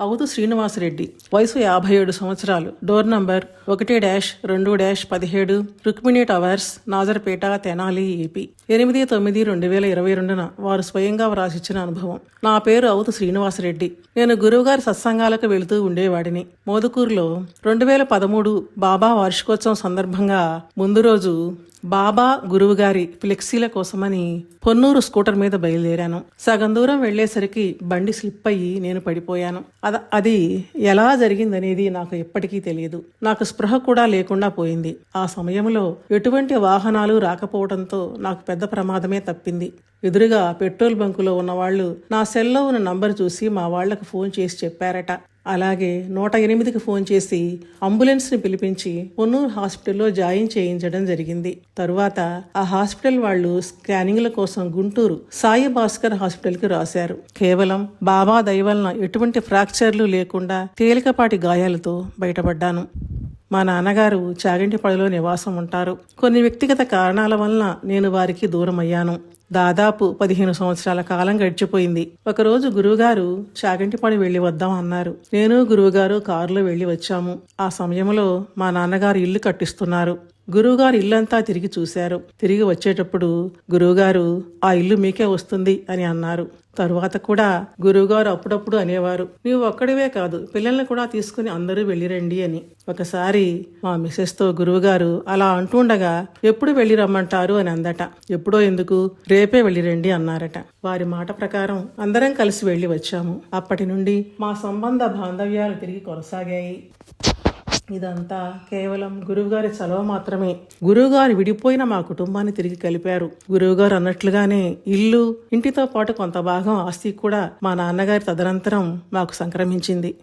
అవుతు శ్రీనివాసరెడ్డి. వయసు యాభై ఏడు సంవత్సరాలు. డోర్ నంబర్ ఒకటి డాష్ రెండు డాష్ పదిహేడు రుక్మిణి టవర్స్ నాజర్పేట తెనాలి ఏపీ. ఎనిమిది తొమ్మిది రెండు వేల ఇరవై రెండున వారు స్వయంగా వ్రాసిచ్చిన అనుభవం. నా పేరు అవుతు శ్రీనివాసరెడ్డి. నేను గురువుగారి సత్సంగాలకు వెళుతూ ఉండేవాడిని. మోదుకూరులో రెండు వేల పదమూడు బాబా వార్షికోత్సవం సందర్భంగా ముందు రోజు బాబా గురువుగారి ఫ్లెక్సీల కోసమని పొన్నూరు స్కూటర్ మీద బయలుదేరాను. సగం దూరం వెళ్ళేసరికి బండి స్లిప్ అయ్యి నేను పడిపోయాను. అద అది ఎలా జరిగిందనేది నాకు ఎప్పటికీ తెలియదు. నాకు స్పృహ కూడా లేకుండా పోయింది. ఆ సమయంలో ఎటువంటి వాహనాలు రాకపోవడంతో నాకు పెద్ద ప్రమాదమే తప్పింది. ఎదురుగా పెట్రోల్ బంకులో ఉన్న వాళ్ళు నా సెల్లో ఉన్న నంబర్ చూసి మా వాళ్ళకు ఫోన్ చేసి చెప్పారట. అలాగే నూట ఎనిమిదికి ఫోన్ చేసి అంబులెన్స్ని పిలిపించి పొన్నూరు హాస్పిటల్లో జాయిన్ చేయించడం జరిగింది. తరువాత ఆ హాస్పిటల్ వాళ్ళు స్కానింగ్ల కోసం గుంటూరు సాయి భాస్కర్ హాస్పిటల్కి రాశారు. కేవలం బాబా దయవలన ఎటువంటి ఫ్రాక్చర్లు లేకుండా తేలికపాటి గాయాలతో బయటపడ్డాను. మా నాన్నగారు చాగంటిపడిలో నివాసం ఉంటారు. కొన్ని వ్యక్తిగత కారణాల వలన నేను వారికి దూరం అయ్యాను దాదాపు పదిహేను సంవత్సరాల కాలం గడిచిపోయింది. ఒకరోజు గురువుగారు చాగంటిపడి వెళ్ళి వద్దాం అన్నారు. నేను గురువుగారు కారులో వెళ్ళి వచ్చాము. ఆ సమయంలో మా నాన్నగారు ఇల్లు కట్టిస్తున్నారు. గురువుగారు ఇల్లంతా తిరిగి చూశారు. తిరిగి వచ్చేటప్పుడు గురువుగారు ఆ ఇల్లు మీకే వస్తుంది అని అన్నారు. తరువాత కూడా గురువుగారు అప్పుడప్పుడు అనేవారు నీవు ఒక్కడివే కాదు పిల్లల్ని కూడా తీసుకుని అందరూ వెళ్ళిరండి అని. ఒకసారి మా మిసెస్తో గురువుగారు అలా అంటుండగా ఎప్పుడు వెళ్ళి రమ్మంటారు అని అందట. ఎప్పుడో ఎందుకు? రేపే వెళ్ళిరండి అన్నారట. వారి మాట ప్రకారం అందరం కలిసి వెళ్ళి వచ్చాము. అప్పటి నుండి మా సంబంధ బాంధవ్యాలు తిరిగి కొనసాగాయి. ఇదంతా కేవలం గురువుగారి చలవ మాత్రమే. గురువుగారు విడిపోయిన మా కుటుంబాన్ని తిరిగి కలిపారు. గురువుగారు అన్నట్లుగానే ఇల్లు ఇంటితో పాటు కొంత భాగం ఆస్తి కూడా మా నాన్నగారి తదనంతరం మాకు సంక్రమించింది.